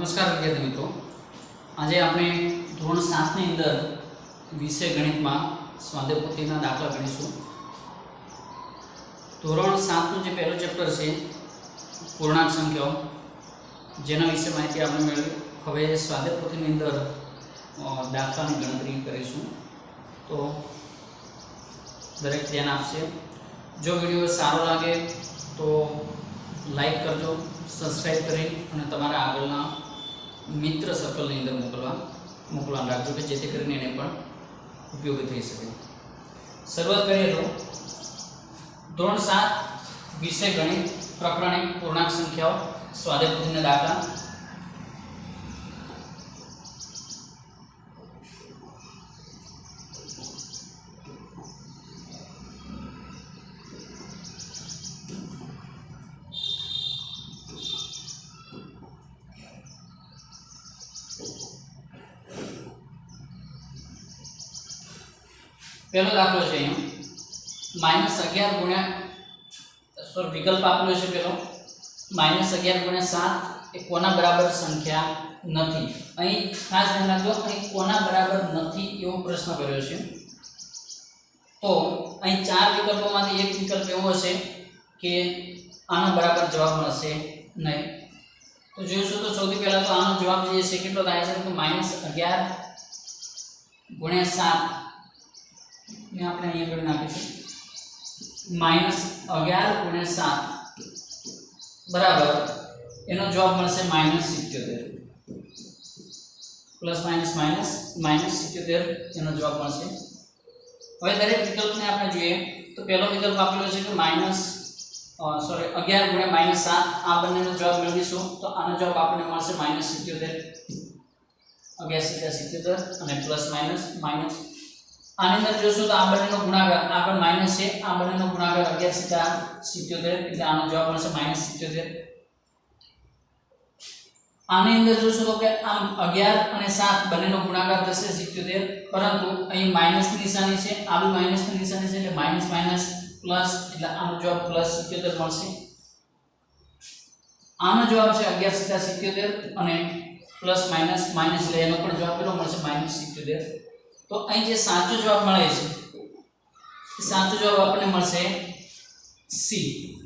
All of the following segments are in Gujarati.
નમસ્કાર વિદ્યાર્થી મિત્રો. આજે આપણે ધોરણ સાતની અંદર વિષય ગણિતમાં સ્વાધ્યાય દાખલા ગણીશું. ધોરણ સાતનું જે પહેલું ચેપ્ટર છે, પૂર્ણાંક સંખ્યાઓ, જેના વિશે માહિતી આપણે મેળવી. હવે સ્વાધ્યાય અંદર દાખલાની ગણતરી કરીશું. તો દરેક ધ્યાન આપશે. જો વીડિયો સારો લાગે, તો લાઈક કરજો, સબસ્ક્રાઈબ કરી અને તમારા આગળના મિત્ર સર્કલની અંદર મોકલવા મોકલવાનું રાખજો કે જેથી કરીને એને પણ ઉપયોગી થઈ શકે. શરૂઆત કરીએ તો, ધોરણ સાત વિષય ગણિત પ્રકરણ પૂર્ણાંક સંખ્યાઓ, સ્વાધ્યાય દાખલા પહેલો દાખલો છે અહીંયા માઇનસ અગિયાર ગુણ્યા સોરી વિકલ્પ આપેલો છે પેલો. માઇનસ અગિયાર ગુણ્યા સાત એ કોના બરાબર સંખ્યા નથી? અહીં ખાસ ધ્યાન રાખજો, અહીં કોના બરાબર નથી એવો પ્રશ્ન કર્યો છે. તો અહીં ચાર વિકલ્પોમાંથી એક વિકલ્પ એવો હશે કે આના બરાબર જવાબ મળશે નહીં. તો જોઈશું તો સૌથી પહેલાં તો આનો જવાબ જે છે, કેટલો થાય છે? તો માઇનસ અગિયાર ગુણ્યા સાત આપણે અહીંયા આગળ નાખીશું. માઇનસ અગિયાર ગુણ્યા સાત. બરાબર. એનો જવાબ મળશે માઇનસ સિત્યોતેર. પ્લસ માઇનસ માઇનસ માઇનસ સિત્યોતેર એનો જવાબ મળશે. હવે દરેક વિકલ્પને આપણે જોઈએ. તો પહેલો વિકલ્પ આપેલો છે કે માઇનસ સોરી અગિયાર ગુણ્યા માઇનસ સાત. આ બંનેનો જવાબ મેળવીશું. તો આનો જવાબ આપણને મળશે માઇનસ સિત્યોતેર. અગિયાર સિત્યા સિત્યોતેર અને પ્લસ માઇનસ માઇનસ આની અંદર જોશો તો આ બંનેનો ગુણાકાર આગળ માઇનસ છે. આ બંનેનો ગુણાકાર અગિયાર સિત્તેર સિત્યોતેર, એટલે આનો જવાબ મળશે માઇનસ સિત્યોતેર. આની અંદર જોશો તો કે આમ અગિયાર અને સાત બંનેનો ગુણાકાર થશે સિત્યોતેર, પરંતુ અહીં માઇનસની નિશાની છે. આ બી માઇનસની નિશાની છે, એટલે માઇનસ માઇનસ પ્લસ એટલે આનો જવાબ પ્લસ સિત્યોતેર મળશે. આનો જવાબ છે અગિયાર સિત્તેર સિત્યોતેર અને પ્લસ માઇનસ માઇનસ એનો પણ જવાબ કેટલો મળશે? માઇનસ સિત્યોતેર. તો અહીં જે સાચો જવાબ મળે છે સાચો જવાબ આપણને મળશે સી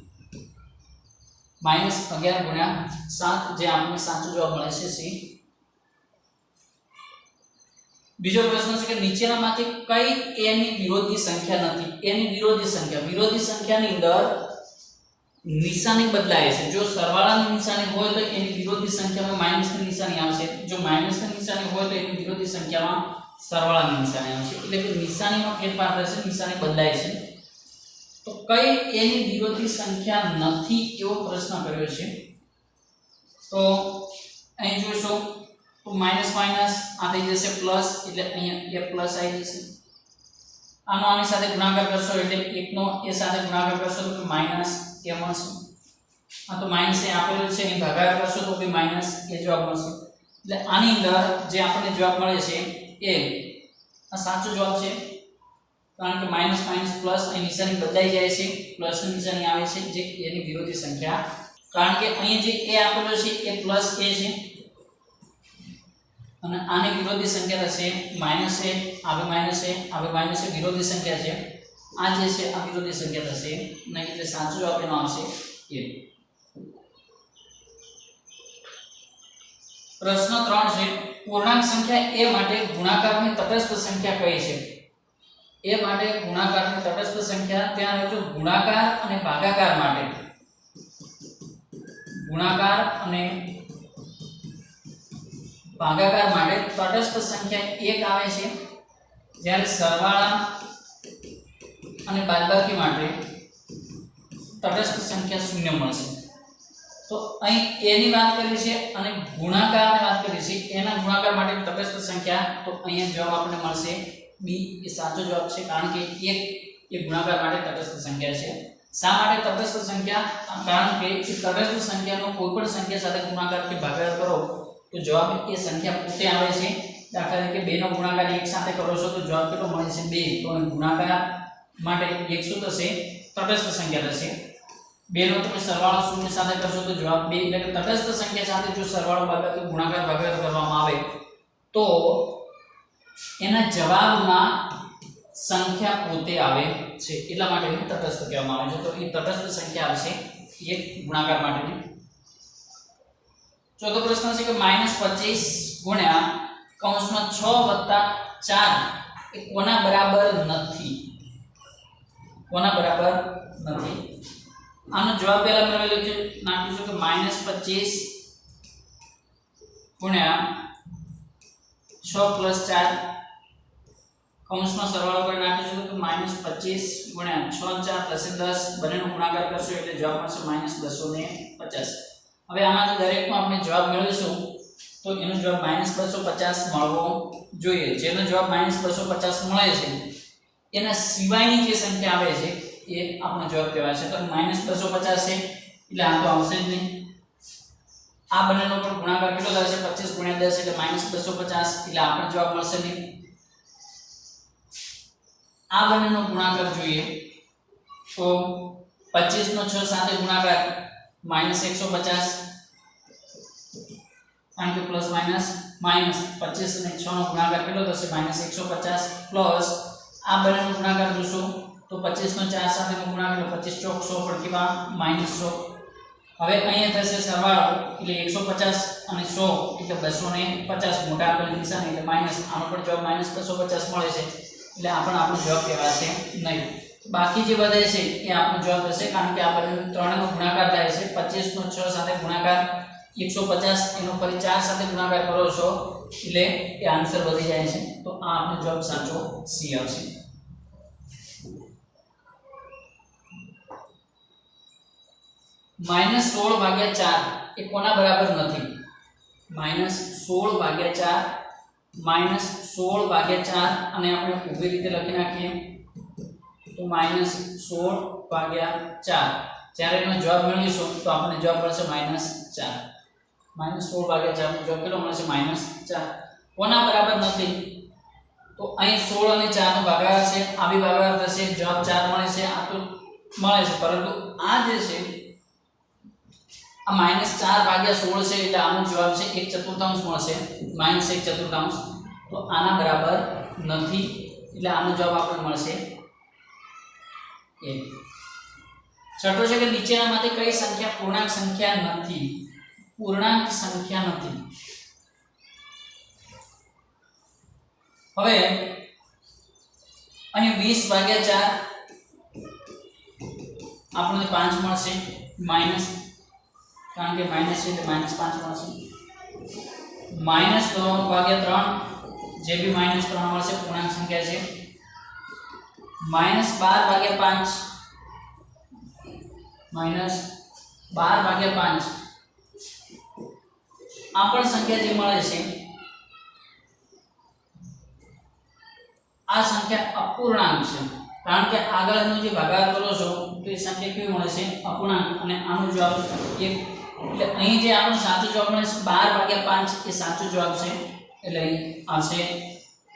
માઇનસ અગિયાર ગુણ્યા સાત, જે આપણને સાચો જવાબ મળે છે સી બીજો પ્રશ્ન છે કે નીચેનામાંથી કઈ એની વિરોધી સંખ્યા નથી? એની વિરોધી સંખ્યા. વિરોધી સંખ્યાની અંદર નિશાની બદલાય છે. જો સરવાળાની નિશાની હોય તો એની વિરોધી સંખ્યામાં માઇનસની નિશાની આવશે. જો માઇનસની નિશાની હોય તો એની વિરોધી સંખ્યામાં સરવાળાની નિશાની આવશે એટલે કે નિશાનીમાં ફેરફાર થશે નિશાની બદલાય છે. તો કઈ એની વિરોધી સંખ્યા નથી એવો પ્રશ્ન કર્યો છે. તો અહીં જોઈશું તો માઇનસ માઇનસ આ થઈ જશે પ્લસ એટલે અહીંયા એ પ્લસ આવી જશે. આનો આની સાથે ગુણાકાર કરશો, એટલે એકનો એ સાથે ગુણાકાર કરશો તો માઇનસ એ મળશે. આ તો માઇનસ એ આપેલું છે એની ભાગાકાર કરશો તો બી માઇનસ એ જવાબ મળશે. એટલે આની અંદર જે આપણને જવાબ મળે છે એ આ સાચો જવાબ છે. કારણ કે માઇનસ માઇનસ પ્લસ અહીં નિશાની બદલાઈ જાય છે. પ્લસની નિશાની આવે છે જે એની વિરોધી સંખ્યા. કારણ કે અહીં જે એ આપેલો છે એ પ્લસ એ છે. અને આની વિરોધી સંખ્યા થશે માઇનસ એ આવે માઇનસ એ આવે માઇનસ એ વિરોધી સંખ્યા છે. આ જે છે આ વિરોધી સંખ્યા થશે. નહીં એટલે સાચો જવાબ એનો આવશે એ પ્રશ્ન ત્રણ છે. પૂર્ણાંક સંખ્યા એ માટે ગુણાકારની તટસ્થ સંખ્યા કઈ છે? એ માટે ગુણાકારની તટસ્થ સંખ્યા ત્યાં રહેજો ગુણાકાર અને ભાગાકાર માટે. ગુણાકાર અને ભાગાકાર માટે તટસ્થ સંખ્યા એક આવે છે. જ્યારે સરવાળા અને બાદબાકી માટે તટસ્થ સંખ્યા શૂન્ય મળશે. તો અહીં એની વાત કરી છે અને ગુણાકારની વાત કરી છે. એના ગુણાકાર માટે તટસ્થ સંખ્યા તો અહીંયા જવાબ આપણને મળશે બી. એ સાચો જવાબ છે કારણ કે એક એ ગુણાકાર માટે તટસ્થ સંખ્યા છે. શા માટે તટસ્થ સંખ્યા? કારણ કે તટસ્થ સંખ્યાનો કોઈ પણ સંખ્યા સાથે ગુણાકાર કે ભાગાકાર કરો તો જવાબ એ સંખ્યા પોતે આવે છે. દાખલા તરીકે બેનો ગુણાકાર એક સાથે કરો છો તો જવાબ કેટલો મળે છે? બે. તો અહીં ગુણાકાર માટે એક શું થશે, તટસ્થ સંખ્યા થશે. બેનો તમે સરવાળો શૂન્ય સાથે કરશો તો જવાબ બે એટલે કે તટસ્થ સંખ્યા સાથે જો સરવાળો બાદબાકી ગુણાકાર ભાગાકાર કરવામાં આવે તો એના જવાબમાં સંખ્યા પોતે આવે છે. એટલા માટે એને તટસ્થ કહેવામાં આવે છે. તો એ તટસ્થ સંખ્યા આવશે એક ગુણાકાર માટેની. ચોથો પ્રશ્ન છે કે માઇનસ પચીસ ગુણ્યા કૌંસમાં છ વત્તા ચાર એ કોના બરાબર નથી? કોના બરાબર નથી? આનો જવાબ પહેલા મેં લખ્યું નાખ્યું છે કે માઇનસ પચીસ ગુણ્યા છ પ્લસ ચાર કૌંસમાં સરવાળો કરી નાખીશું કે માઇનસ પચીસ ગુણ્યા છ ચાર પ્લસ દસ. બંનેનો ગુણાકાર કરશો એટલે જવાબ મળશે માઇનસ બસો ને પચાસ. હવે આમાંથી દરેકમાં આપણે જવાબ મેળવીશું. તો એનો જવાબ માઇનસ બસો પચાસ મળવો જોઈએ. જેનો જવાબ માઇનસ બસો પચાસ મળે છે, એના સિવાયની જે સંખ્યા આવે છે એ આપણો જવાબ કહેવાય છે. તો માઇનસ બસો પચાસ છે, એટલે આ તો આવશે જ નહીં. આ બંનેનો પણ ગુણાકાર કેટલો થશે પચીસ ગુણ્યા દસ, એટલે માઇનસ બસો પચાસ એટલે આપણને જવાબ મળશે નહીં. આ બંનેનો ગુણાકાર જોઈએ તો પચીસ નો છ સાથે ગુણાકાર માઇનસ એકસો પચાસ કારણ કે પ્લસ માઇનસ માઇનસ પચીસ અને છ નો ગુણાકાર કેટલો થશે? માઇનસ એકસો પચાસ પ્લસ આ બંનેનો ગુણાકાર જોશો તો પચીસ નો ચાર સાથે ગુણાકાર એટલે પચીસ ચોક સો પણ કેવા માઇનસ સો. હવે અહીંયા થશે સરવાળો, એટલે એકસો પચાસ અને સો, એટલે બસો ને પચાસ મોટા આપેલ નિશાની, એટલે માઇનસ આનો પણ જવાબ માઇનસ બસો પચાસ મળે છે. એટલે આ પણ આપણો જવાબ કહેવાશે નહીં. બાકી જે વધે છે, એ આપણો જવાબ થશે, કારણ કે આપણે ત્રણનો ગુણાકાર થાય છે. પચીસ નો છ સાથે ગુણાકાર, એકસો પચાસ, એનો ફરી ચાર સાથે ગુણાકાર કરો છો, એટલે એ આન્સર વધી જાય છે. તો આ આપણો જવાબ સાચો સી આવશે. માઇનસ સોળ ભાગ્યા ચાર એ કોના બરાબર નથી? માઇનસ સોળ ભાગ્યા ચાર, માઇનસ સોળ ભાગ્યા ચાર, અને આપણે ઊભી રીતે લખી નાખીએ. તો માઇનસ સોળ ભાગ્યા ચાર. જ્યારે એનો જવાબ મેળવીશું, તો આપણને જવાબ મળશે માઇનસ ચાર. માઇનસ સોળ ભાગ્યા ચારનો જવાબ કેટલો મળશે? માઇનસ ચાર. કોના બરાબર નથી? તો અહીં સોળ અને ચારનો ભાગાકાર છે, આ બી ભાગાકાર થશે, જવાબ ચાર મળે છે, આ તો મળે છે. પરંતુ આ જે છે આ માઇનસ ચાર ભાગ્યા સોળ છે એટલે આનો જવાબ છે એક ચતુર્થાંશ મળશે. માઇનસ એક ચતુર્થાંશ. તો આના બરાબર નથી. એટલે આનો જવાબ આપણને મળશે એક. છઠ્ઠો છે કે નીચેનામાંથી કઈ સંખ્યા? પૂર્ણાંક સંખ્યા નથી. પૂર્ણાંક સંખ્યા નથી. હવે અહીં વીસ ભાગ્યા ચાર આપણને પાંચ મળશે. માઇનસ કારણ કે માઇનસ છે એટલે માઇનસ પાંચ મળશે. માઇનસ ત્રણ ભાગ્યા ત્રણ, જે બી માઇનસ ત્રણ મળશે, પૂર્ણાંક સંખ્યા છે. માઇનસ બાર ભાગ્યા પાંચ. માઇનસ બાર ભાગ્યા પાંચ. આ પણ સંખ્યા જે મળે છે, આ સંખ્યા અપૂર્ણાંક છે. કારણ કે આગળનો જે ભાગાકાર કરો છો, તો એ સંખ્યા કેવી મળે છે? અપૂર્ણાંક. અને આનો જવાબ એક એટલે અહીં જે આપણો સાચો જવાબ મળે છે, બાર ભાગ્યા પાંચ એ સાચો જવાબ છે. એટલે અહીં આવશે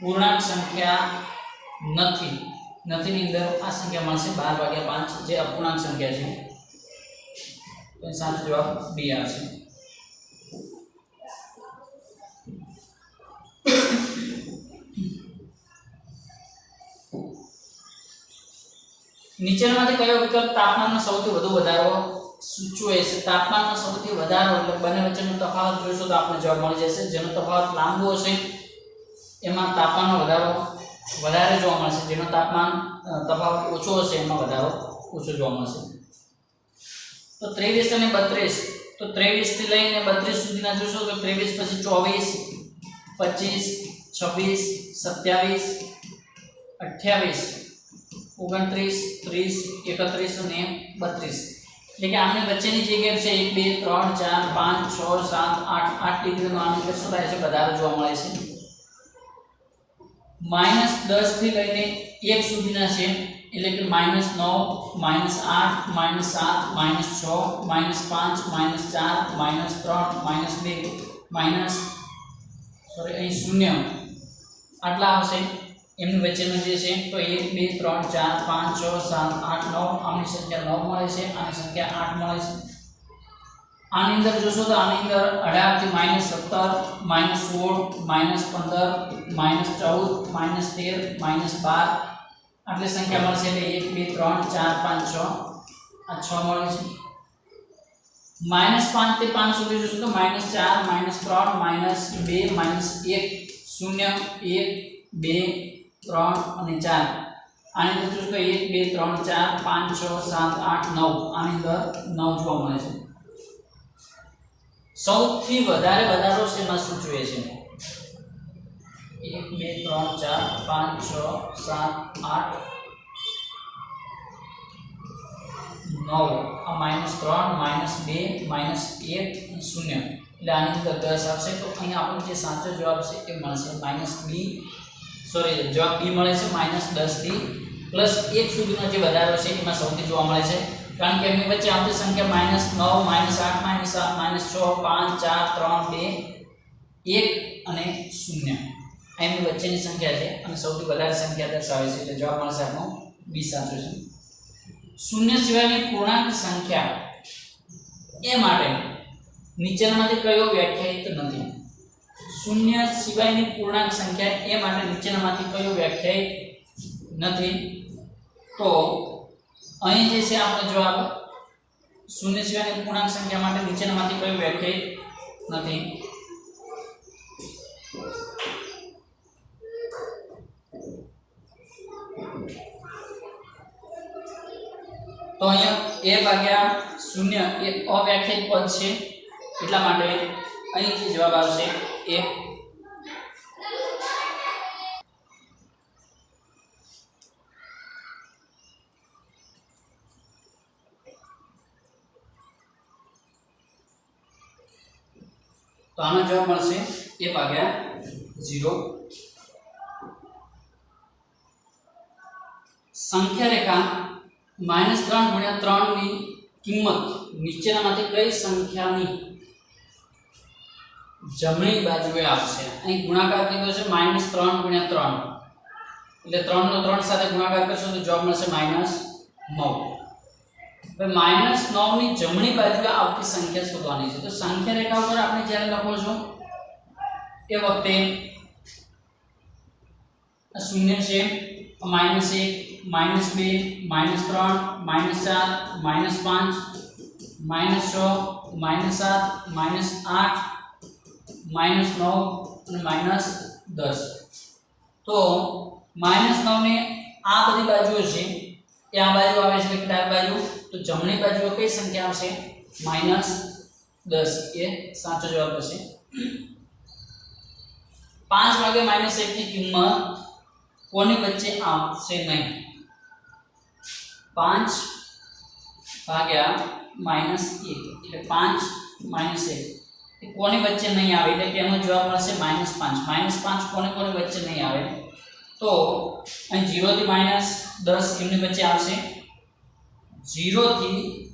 પૂર્ણાંક સંખ્યા નથી. નથીની અંદર આ સંખ્યા મળશે બાર ભાગ્યા પાંચ, જે અપૂર્ણાંક સંખ્યા છે. તો સાચો જવાબ બી આવશે નીચેનામાંથી કયો વિકલ્પ તાપમાનમાં સૌથી વધુ વધારો સૂચવે છે. તાપમાનમાં સૌથી વધારો એટલે બંને વચ્ચેનો તફાવત જોઈશું તો આપણને જવાબ મળી જશે. જેનો તફાવત લાંબો હશે, એમાં તાપમાનનો વધારો વધારે જોવા મળશે. જેનો તાપમાન તફાવત ઓછો હશે, એમાં વધારો ઓછો જોવા મળશે. તો ત્રેવીસ અને બત્રીસ. તો ત્રેવીસથી લઈને બત્રીસ સુધીના જોશો તો ત્રેવીસ પછી ચોવીસ, પચીસ, છવ્વીસ, સત્યાવીસ, અઠ્યાવીસ, ઓગણત્રીસ, ત્રીસ, એકત્રીસ અને બત્રીસ. એટલે કે આમની વચ્ચેની જે ગેપ છે એક, બે, ત્રણ, ચાર, પાંચ, છ, સાત, આઠ આઠ ડિગ્રીનો આનું શું થાય છે વધારે જોવા મળે છે. માઇનસ દસથી લઈને એક સુધીના છે. એટલે કે માઇનસ નવ, માઇનસ આઠ, માઇનસ સાત, માઇનસ છ, માઇનસ પાંચ, માઇનસ ચાર, માઇનસ ત્રણ, માઇનસ બે, માઇનસ, સોરી, અહીં શૂન્ય. આટલા આવશે. એમની વચ્ચેનો જે છે, તો એક, બે, ત્રણ, ચાર, પાંચ, છ, સાત, આઠ, નવ, આમની સંખ્યા નવ મળે છે, આની સંખ્યા આઠ મળે છે. આની અંદર જોશો તો આની અંદર અઢારથી માઇનસ સત્તર માઇનસ સોળ માઇનસ પંદર માઇનસ ચૌદ માઇનસ તેર માઇનસ બાર. આટલી સંખ્યા મળશે એટલે એક, બે, ત્રણ, ચાર, પાંચ, છ. આ છ મળે છે. માઇનસ પાંચથી પાંચ સુધી જોશો તો માઇનસ ચાર માઇનસ ત્રણ માઇનસ બે માઇનસ એક, શૂન્ય, એક, બે ત્રણ અને ચાર. આની અંદર જોશો તો એક બે, ત્રણ, ચાર, પાંચ, છ, સાત, આઠ, નવ. આની અંદર નવ જોવા મળે છે. સૌથી વધારે વધારો શેમાં સૂચવે છે? એક, બે, ત્રણ, ચાર, પાંચ, છ, સાત, આઠ, નવ. આ માઇનસ ત્રણ માઇનસ બે માઇનસ એક અને શૂન્ય. એટલે આની અંદર દસ આવશે. તો અહીંયા આપણને જે સાચો જવાબ છે એ મળશે. માઇનસ બી સોરી જવાબ બી મળે છે માઇનસ દસથી પ્લસ એક સુધીનો જે વધારો છે એમાં સૌથી જોવા મળે છે. કારણ કે એમની વચ્ચે આવતી સંખ્યા માઇનસ નવ માઇનસ આઠ માઇનસ સાત માઇનસ છ, પાંચ, ચાર, ત્રણ, બે, એક અને શૂન્ય. આ એમની વચ્ચેની સંખ્યા છે અને સૌથી વધારે સંખ્યા દર્શાવે છે. એટલે જવાબ મળશે આપણો બી સાચો છે. શૂન્ય સિવાયની પૂર્ણાંક સંખ્યા એ માટે નીચેનામાંથી કયો વ્યાખ્યાયિત નથી? શૂન્ય સિવાયની પૂર્ણાંક સંખ્યા એ માટે નીચેનામાંથી કયો વ્યાખ્યાયિત નથી તો અહીં જે છે આપણો જવાબ શૂન્ય સિવાયની પૂર્ણાંક સંખ્યા માટે નીચેનામાંથી કયો વ્યાખ્યાયિત નથી તો અહીંયા એ ભાગ્યા શૂન્ય એ અવ્યાખ્યાયિત પદ છે એટલા માટે અહીં જે જવાબ આવશે એ તો આનો જવાબ મળશે એ ભાગ્યા ઝીરો સંખ્યા રેખા માઇનસ ત્રણ ગુણ્યા ત્રણની કિંમત નીચેનામાંથી કઈ સંખ્યાની જમણી બાજુએ આવશે. અહીં ગુણાકાર કીધો છે માઇનસ ત્રણ ગુણ્યા ત્રણ. એટલે ત્રણનો ત્રણ સાથે ગુણાકાર કરશો તો જવાબ મળશે માઇનસ નવ. હવે માઇનસ નવની જમણી બાજુએ આવતી સંખ્યા શોધવાની છે. તો સંખ્યા રેખા ઉપર આપણે જ્યારે લખો છો, એ વખતે શૂન્ય છે માઇનસ એક માઇનસ બે માઇનસ ત્રણ માઇનસ ચાર માઇનસ પાંચ માઇનસ છ માઇનસ સાત માઇનસ આઠ માઇનસ નવ અને માઇનસ દસ. તો માઇનસ નવને આ બધી બાજુઓ છે તે આ બાજુ આવે છે ડાબી બાજુ. તો જમણી બાજુ કઈ સંખ્યા આવશે? માઇનસ દસ. એ સાચો જવાબ હશે પાંચ વાગે માઇનસ એકની કિંમત કોની વચ્ચે આવશે નહીં? પાંચ ભાગ્યા માઇનસ એક. એટલે પાંચ માઇનસ એ કોની વચ્ચે નહીં આવે? એટલે કે એનો જવાબ મળશે માઇનસ પાંચ. માઇનસ પાંચ કોને કોની વચ્ચે નહીં આવે? તો અહીં જીરોથી માઇનસ દસ એમની વચ્ચે આવશે? જીરોથી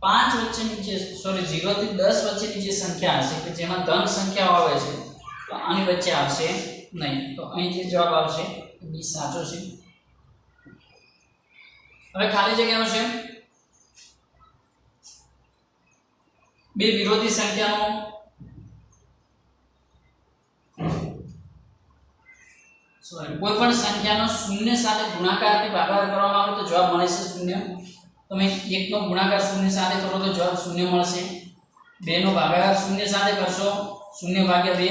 પાંચ વચ્ચેની જે સોરી જીરોથી દસ વચ્ચેની જે સંખ્યા હશે, કે જેમાં ધન સંખ્યાઓ આવે છે, તો આની વચ્ચે આવશે નહીં. તો અહીં જે જવાબ આવશે, બી સાચો છે. હવે ખાલી જગ્યાઓ છે. બે વિરોધી સંખ્યાનો સોરી કોઈ પણ સંખ્યાનો શૂન્ય સાથે ગુણાકારથી ભાગાકાર કરવામાં આવે તો જવાબ મળે છે શૂન્ય. તમે એકનો ગુણાકાર શૂન્ય સાથે કરો તો જવાબ શૂન્ય મળશે. બેનો ભાગાકાર શૂન્ય સાથે કરશો, શૂન્ય ભાગ્યા બે,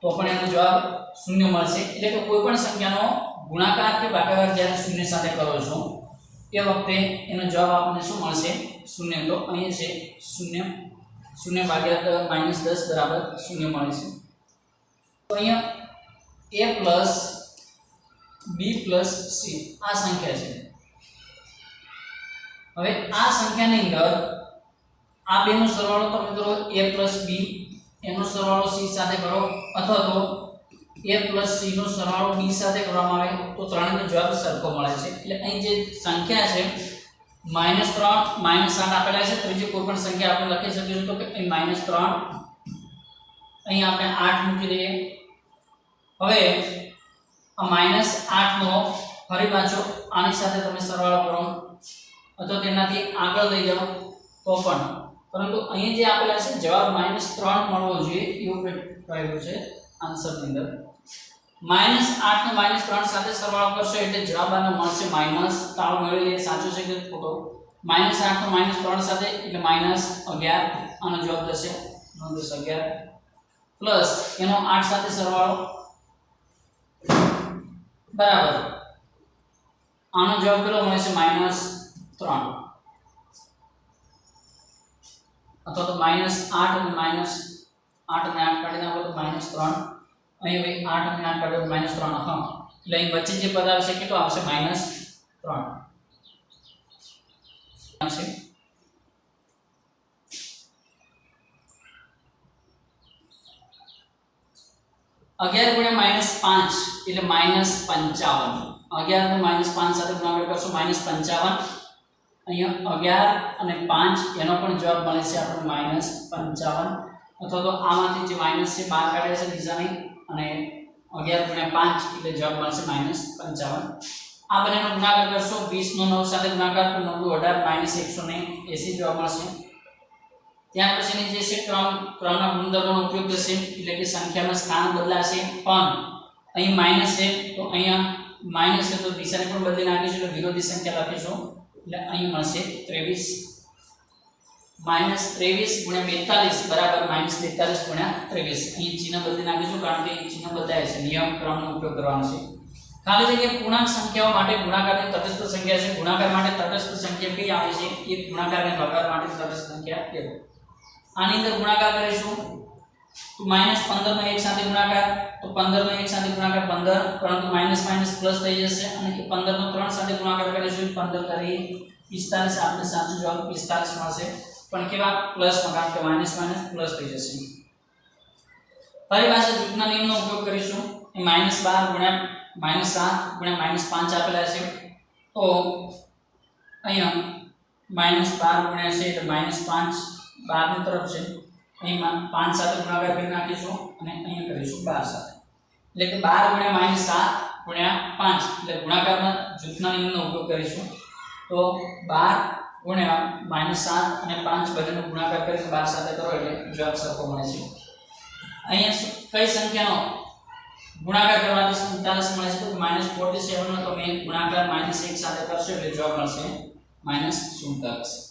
તો પણ એનો જવાબ શૂન્ય મળશે. એટલે કે કોઈ પણ સંખ્યાનો ગુણાકાર કે ભાગાકાર જ્યારે શૂન્ય સાથે કરો છો, એ વખતે એનો જવાબ આપણને શું મળશે? શૂન્ય. તો અહીં છે શૂન્ય. શૂન્ય ભાગ્યા માઇનસ દસ બરાબર શૂન્ય મળે છે. તો અહીંયા A plus B plus C આ સંખ્યા છે. હવે આ સંખ્યાની અંદર આ બેનો સરવાળો તમે કરો એ પ્લસ બી એનો સરવાળો સી સાથે કરો, અથવા તો એ પ્લસ સી નો સરવાળો બી સાથે કરવામાં આવે, તો ત્રણેયનો જવાબ સરખો મળે છે. એટલે અહીં જે સંખ્યા છે માઇનસ ત્રણ માઇનસ આઠ આપેલા છે. ત્રીજી કોઈ પણ સંખ્યા આપણે લખી શકીશું તો કે અહીં માઇનસ ત્રણ. અહીં આપણે આઠ મૂકી દઈએ. હવે આ માઇનસ આઠનો ફરી પાછો આની સાથે તમે સરવાળો કરો. અથવા તેનાથી આગળ લઈ જાઓ તો પણ. પરંતુ અહીં જે આપેલા છે, જવાબ માઇનસ ત્રણ મળવો જોઈએ એવું કહેલું છે આન્સરની અંદર. માઇનસ આઠ ને માઇનસ ત્રણ સાથે સરવાળો કરશો એટલે જવાબ આનો મળશે માઇનસ તાળ મેળવી લઈએ સાચું છે કે ખોટો? માઇનસ આઠ નો માઇનસ ત્રણ સાથે એટલે માઇનસ અગિયાર, આનો જવાબ થશે નવ દસ અગિયાર. પ્લસ એનો આઠ સાથે સરવાળો બરાબર. આનો જવાબ કેટલો મળે છે? માઇનસ ત્રણ. અથવા તો માઇનસ આઠ અને માઇનસ આઠ અને આઠ કાઢી નાખો તો માઇનસ ત્રણ. અહીં ભાઈ આઠ અને આઠ કાઢો માઇનસ ત્રણ. હા. એટલે અહીં વચ્ચે જે પદ આવશે, કેટલો આવશે? માઇનસ ત્રણ. આવશે. અગિયાર ગુણ્યા માઇનસ પાંચ એટલે માઇનસ પંચાવન. અગિયાર ને માઇનસ પાંચ સાથે ગુણાકાર કરશો માઇનસ પંચાવન. અહીંયા અગિયાર અને પાંચ એનો પણ જવાબ મળે છે આપણને માઇનસ પંચાવન. અથવા તો આમાંથી જે માઇનસ છે બહાર કાઢે છે નિશાની અને અગિયાર ગુણ્યા પાંચ એટલે જવાબ મળશે માઇનસ પંચાવન. આ બંનેનો ગુણાકાર કરશો. વીસનો નવ સાથે ગુણાકાર તો નવ અઢાર, માઇનસ એકસો ને એસી જવાબ મળશે. ત્યાર પછીની જે છે ક્રમ, ક્રમના ગુણધર્મોનો ઉપયોગ થશે, એટલે કે સંખ્યામાં સ્થાન બદલાશે, પણ અહીં માઇનસ છે, તો અહીંયા માઇનસ છે, તો દિશાને પણ બદલી નાખીશું, એટલે વિરોધી સંખ્યા લખીશું, એટલે અહીં મળશે ત્રેવીસ. માઇનસ ત્રેવીસ ગુણ્યા બેતાલીસ, બરાબર માઇનસ બેતાલીસ ગુણ્યા ત્રેવીસ. અહીં ચિહ્ન બદલી નાખીશું, કારણ કે અહીં ચિહ્ન બદલાય છે, નિયમ ક્રમનો ઉપયોગ કરવાનો છે. ખાલી જગ્યા પૂર્ણાંક સંખ્યાઓ માટે ગુણાકારની તટસ્થ સંખ્યા છે. ગુણાકાર માટે તટસ્થ સંખ્યા કઈ આવે છે? એ ગુણાકારને ભાગાકાર માટે તટસ્થ સંખ્યા એક આની અંદર ગુણાકાર કરીશું. તો માઇનસ પંદર નો એક સાથે ગુણાકાર, તો પંદર નો એક સાથે ગુણાકાર પંદર, પરંતુ માઇનસ માઇનસ પ્લસ થઈ જશે અને એ પંદર નો ત્રણ સાથે ગુણાકાર કરીશું પંદર કરી પિસ્તાલીસ આપણે સાચો જવાબ પિસ્તાલીસ મળશે પણ કેવા? પ્લસ કારણ કે માઇનસ માઇનસ પ્લસ થઈ જશે. ફરી પાછા જૂથના નિયમનો ઉપયોગ કરીશું. એ માઇનસ બાર ગુણ્યા માઇનસ સાત ગુણ્યા માઇનસ પાંચ આપેલા છે. તો અહીંયા માઇનસ બાર ગુણ્યા છે એટલે માઇનસ પાંચ બારની તરફ છે. અહીંમાં પાંચ સાથે ગુણાકાર કરી નાખીશું અને અહીંયા કરીશું બાર સાથે. એટલે કે બાર ગુણ્યા માઇનસ સાત ગુણ્યા પાંચ. એટલે ગુણાકારમાં જૂથના નિયમનો ઉપયોગ કરીશું. તો બાર ગુણ્યા માઇનસ સાત અને પાંચ બંનેનો ગુણાકાર કરીને બાર સાથે કરો એટલે જવાબ સરખો મળે છે. અહીંયા કઈ સંખ્યાનો ગુણાકાર કરવાથી સુડતાલીસ મળે છે? તો માઇનસ ફોર્ટી સેવનનો તમે ગુણાકાર માઇનસ એક સાથે કરશો એટલે જવાબ મળશે માઇનસ સુડતાલીસ.